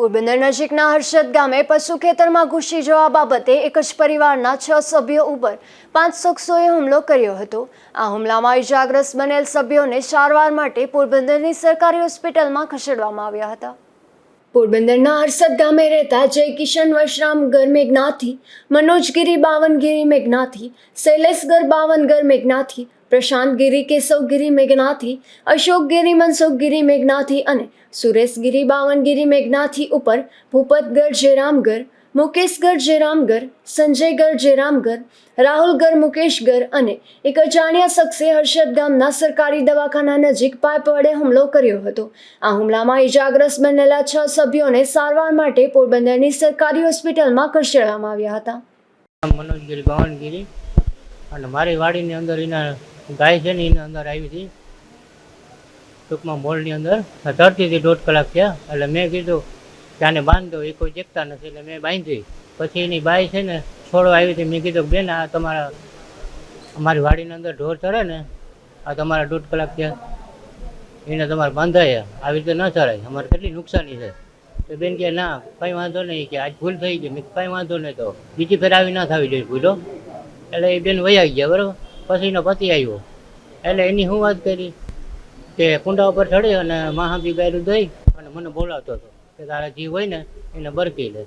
પોરબંદર નજીકના હર્ષદ ગામે પશુ ખેતરમાં ઘૂસી જવા બાબતે એક જ પરિવારના છ સભ્યો ઉપર પાંચ શખ્સોએ હુમલો કર્યો હતો. આ હુમલામાં ઇજાગ્રસ્ત બનેલ સભ્યોને સારવાર માટે પોરબંદરની સરકારી હોસ્પિટલમાં ખસેડવામાં આવ્યા હતા. પોરબંદરના હરસદ ગામે રહેતા જય કિશન વશરામગર મેઘનાથી મનોજગીરી બાવનગીરી મેઘનાથી, શૈલેષગર બાવનગર મેઘનાથી પ્રશાંતગીરી કેશવગીરી મેઘનાથી અશોકગીરી મનસુખગીરી મેઘનાથી અને સુરેશગીરી બાવનગીરી મેઘનાથી ઉપર ભૂપતગઢ જેરામગર મુકેશગર જયરામગર સંજયગઢ જયરામગર રાહુલગર મુકેશગર અને એક અજાણ્યા શખ્સે હર્ષદ ગામના સરકારી દવાખાના નજીક પાઇપ વડે હુમલો કર્યો હતો. આ હુમલામાં ઇજાગ્રસ્ત બનેલા છ સભ્યોને સારવાર માટે પોરબંદરની સરકારી હોસ્પિટલમાં ખસેડવામાં આવ્યા હતા. મનોજગીરી ભવનગીરી અને મારી વાડીની અંદર એના ગાય છે ને એના અંદર આવી હતી. ટૂંકમાં મોલની અંદર. ધરતીથી દોઢ કલાક થયા એટલે મેં કીધું આને બાંધો એ કોઈ દેખતા નથી, એટલે મેં બાંધી. પછી એની બાઈ છે ને, છોડવા આવી હતી. મેં કીધું, બેન, આ તમારા, અમારી વાડીની અંદર ઢોર ચડે ને, આ તમારા દોઢ કલાક ત્યાં એને તમારે બાંધાય. આવી રીતે ન ચડાય અમારે કેટલી નુકસાની છે. તો બેન કે ના, કંઈ વાંધો નહીં. કે, આજ ભૂલ થઈ ગઈ. મેં કંઈ વાંધો નહીં તો, બીજી ફેર આવી ના થવી જોઈએ ભૂલો. એટલે એ બેન વયા ગયા, બરાબર? પછી એનો પતિ આવ્યો. એટલે એની હું વાત કરી કે, કુંડા ઉપર ચડી અને મહાબી ગાયરું દઈ અને મને બોલાવતો હતો. કે તારા જીવ હોય ને, એને બરકી લે.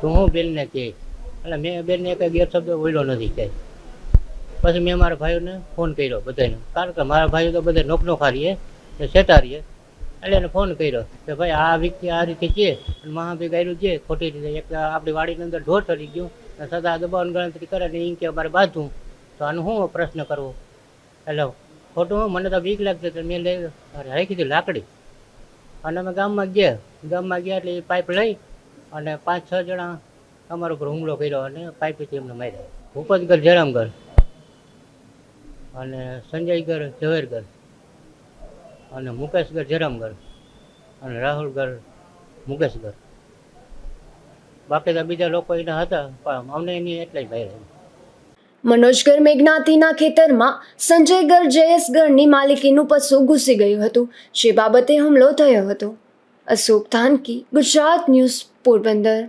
તો હું બેનને કહે એટલે મેં બેનને કંઈ ગેરશબ્દ બોલ્યો નથી કહે પછી મેં મારા ભાઈઓને ફોન કર્યો બધાને કારણ કે મારા ભાઈઓ તો બધા નોકનો ખારીએ ને સેટારીએ એટલે એને ફોન કર્યો કે ભાઈ આ વ્યક્તિ આ રીતે છે, અને મહાભી ગાયરું છે, ખોટી રીતે એક આપણી વાડીની અંદર ઢોર ચડી ગયું અને સદા દબાણ ગણતરી કરે ને એમ કે અમારે બાંધવું. તો આનું શું પ્રશ્ન કરવો? એટલે ખોટું મને તો બીક લાગતી તો મેં લઈ રાખી હતી લાકડી? અને અમે ગામમાં ગયા. ગામમાં ગયા એટલે એ પાઇપ લઈ અને પાંચ, છ જણા અમારો ઉપર હુમલો કર્યો અને પાઇપથી એમને માર્યા. ભૂપતગર જયરામગર અને સંજયગર ઝવેરગર અને મુકેશગર જયરામગર અને રાહુલગર મુકેશગર બાકી તો બીજા લોકો એના હતા, પણ અમને એની એટલે જ ભાઈ મનોજગર મેઘનાથીના ખેતરમાં સંજયગઢ જયેશગરની માલિકીનું પશુ ઘૂસી ગયું હતું, જે બાબતે હુમલો થયો હતો. અશોક થાનકી, ગુજરાત ન્યૂઝ પોરબંદર.